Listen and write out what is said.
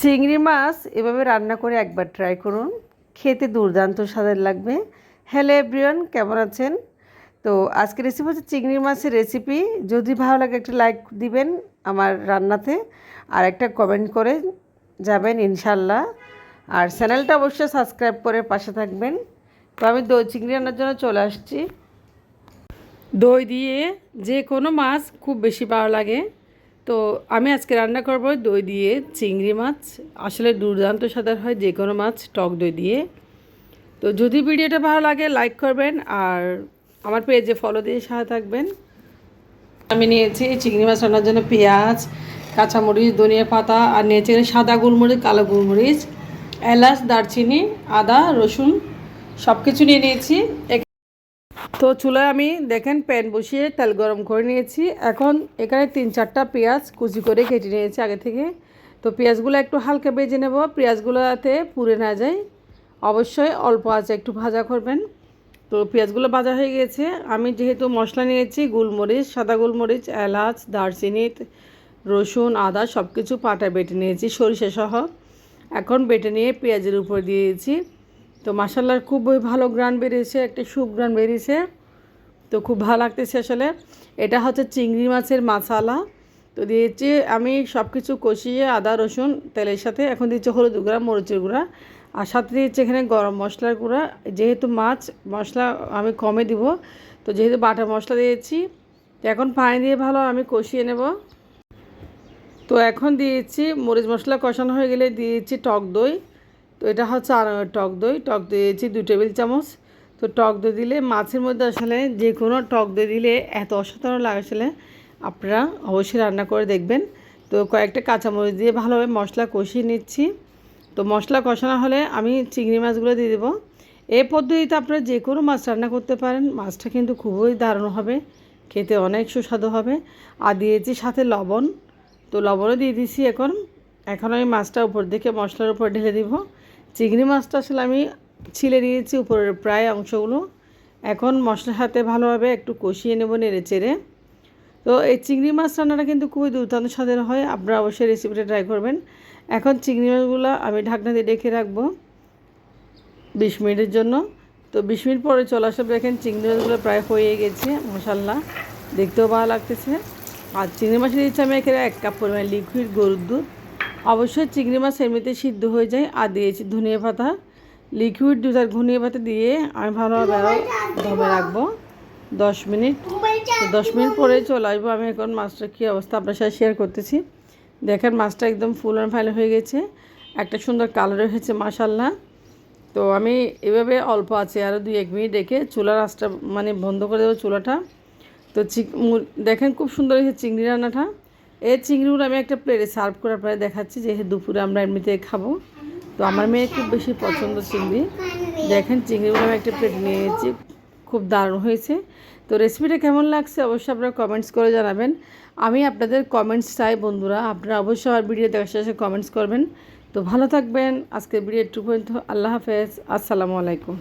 চিংড়ি মাছ এভাবে রান্না করে একবার ট্রাই করুন। খেতে দুর্দান্ত স্বাদের লাগবে। হ্যালো এভরিওয়ান কেমন আছেন? তো আজকে রেসিপি হচ্ছে চিংড়ি মাছের রেসিপি যদি ভালো লাগে একটা লাইক দিবেন আমার রান্নাতে আর একটা কমেন্ট করে যাবেন ইনশাল্লাহ আর চ্যানেলটা অবশ্যই সাবস্ক্রাইব করে পাশে থাকবেন। তো আমি দই চিংড়ি রান্নার জন্য চলে আসছি। দই দিয়ে যে কোনো মাছ খুব বেশি ভালো লাগে। তো আমি আজকে রান্না করব দই দিয়ে চিংড়ি মাছ। আসলে দুর্দান্ত স্বাদের হয় যে কোনো মাছ, টক দই দিয়ে। তো যদি ভিডিওটা ভালো লাগে লাইক করবেন আর আমার পেজে ফলো দিয়ে সাথে থাকবেন। আমি নিয়েছি চিংড়ি মাছ রান্নার জন্য পেঁয়াজ, কাঁচামরিচ, ধনিয়া পাতা আর নিয়েছি সাদা গোলমরিচ, কালো গোলমরিচ, এলাচ, দারচিনি, আদা, রসুন সব কিছু নিয়ে নিয়েছি। তো চুলায় আমি দেখেন প্যান বসিয়ে তেল গরম করে নিয়েছি। এখন এখানে তিন চারটা পেঁয়াজ কুচি করে কেটে নিয়েছি আগে থেকে। তো পেঁয়াজগুলো একটু হালকা বেজে নেব পেঁয়াজগুলো যাতে পুড়ে না যায়। অবশ্যই অল্প আছে একটু ভাজা করবেন। তো পেঁয়াজগুলো ভাজা হয়ে গেছে। আমি যেহেতু মশলা নিয়েছি, গোলমরিচ, সাদা গোলমরিচ, এলাচ, দারচিনি, রসুন, আদা সব কিছু পাটা বেটে নিয়েছি সরিষা সহ এখন বেটে নিয়ে পেঁয়াজের উপর দিয়েছি। তো মাসাল্লার খুবই ভালো গ্রান বেরিয়েছে, একটা সুপ গ্রান বেরিয়েছে। তো খুব ভালো লাগতেছে আসলে। এটা হচ্ছে চিংড়ি মাছের মশালা তো দিয়েছি আমি সব কিছু কষিয়ে আদা, রসুন, তেলের সাথে। এখন দিচ্ছি হলুদ গুঁড়া, মরিচের গুঁড়া। আর সাথে দিচ্ছি এখানে গরম মশলার গুঁড়া। যেহেতু মাছ, মশলা আমি কমে দিব। তো যেহেতু বাটা মশলা দিয়েছি, তো এখন পানি দিয়ে ভালো আমি কষিয়ে নেব। তো এখন দিয়েছি মরিচ মশলা কষানো হয়ে গেলে দিয়েছি টক দই। তো এটা হচ্ছে আর টক দই। টক দই দিয়েছি দু টেবিল চামচ। তো টক দই দিলে মাছের মধ্যে আসলে যে কোনো টক দই দিলে এত অসাধারণ লাগে আসলে। আপনারা অবশ্যই রান্না করে দেখবেন। তো কয়েকটা কাঁচামরিচ দিয়ে ভালোভাবে মশলা কষিয়ে নিচ্ছি। তো মশলা কষানো হলে আমি চিংড়ি মাছগুলো দিয়ে দেবো। এই পদ্ধতিতে আপনারা যে কোনো মাছ রান্না করতে পারেন। মাছটা কিন্তু খুবই দারুণ হবে। খেতে অনেক সুস্বাদু হবে। আর দিয়েছি সাথে লবণ। তো লবণও দিয়ে দিছি এখন। এখন আমি মাছটা উপর দিকে মশলার উপর ঢেলে দিব। চিংড়ি মাছটা আসলে আমি ছিলে নিয়েছি উপরের প্রায় অংশগুলো। এখন মশলার সাথে ভালোভাবে একটু কষিয়ে নেব নেড়ে চেড়ে। তো এই চিংড়ি মাছ রান্নাটা কিন্তু খুবই দুর্দান্ত স্বাদের হয়, আপনারা অবশ্যই রেসিপিটা ট্রাই করবেন। এখন চিংড়ি মাছগুলো আমি ঢাকনা দিয়ে ডেকে রাখব বিশ মিনিটের জন্য। তো বিশ মিনিট পরে চলে আসলে দেখেন চিংড়ি মাছগুলো প্রায় হয়ে গেছে মশাল্লা দেখতেও ভালো লাগতেছে। আর চিংড়ি মাছ দিচ্ছি আমি এখানে এক কাপ পরিমাণ লিকুইড গরুর দুধ অবশ্যই চিংড়ি মাছ এমনিতে সিদ্ধ হয়ে যায়। আর দিয়েছি ধনিয়া পাতা। লিকুইড দুধ আর ধনিয়া পাতা দিয়ে আমি ভালোভাবে দমে রাখব। দশ মিনিট। দশ মিনিট পরে চলে আসব। আমি এখন মাছটা কী অবস্থা আপনার সাথে শেয়ার করতেছি। দেখেন মাছটা একদম ফুল অ্যান্ড ফাইল হয়ে গেছে। একটা সুন্দর কালার হয়েছে মাসাল্লাহ তো আমি এভাবে অল্প আছে আরও দুই এক মিনিট রেখে চুলার আঁচটা মানে বন্ধ করে দেবো চুলাটা। তো দেখেন খুব সুন্দর হয়েছে চিংড়ি রান্নাটা। এই চিংড়িগুলো আমি একটা প্লেটে সার্ভ করার পরে দেখাচ্ছি, যেহেতু দুপুরে আমরা এমনিতে খাব। তো আমার মেয়ে খুব বেশি পছন্দ চিংড়ি। দেখেন চিংড়িগুলো আমি একটা প্লেটে নিয়ে নিয়েছি, খুব দারুণ হয়েছে। তো রেসিপিটা কেমন লাগছে অবশ্যই আপনারা কমেন্টস করে জানাবেন। আমি আপনাদের কমেন্টস চাই, বন্ধুরা। আপনারা অবশ্যই আমার ভিডিও দেখার শেষে কমেন্টস করবেন। তো ভালো থাকবেন। আজকের ভিডিও একটু পর্যন্ত। আল্লাহ হাফেজ। আসসালামু আলাইকুম।